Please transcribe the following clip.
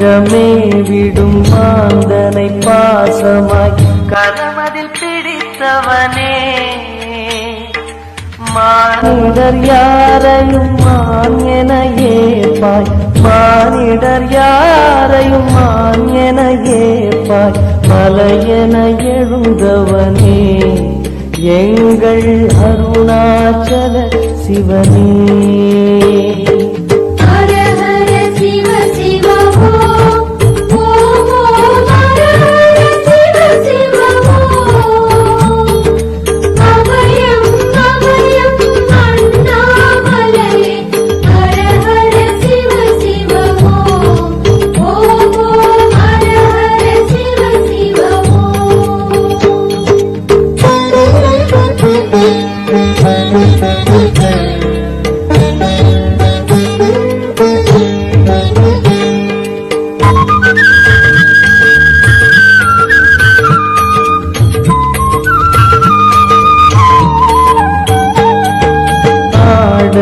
கைவிடும் மாந்தனை பாசமாய். கரமதில் பிடித்தவனே. மானிடர் யாரையும் மான் என ஏப்பாய் மானிடர் யாரையும் மான் என ஏப்பாய் மலையென எழுந்தவனே எங்கள் அருணாச்சல சிவனே.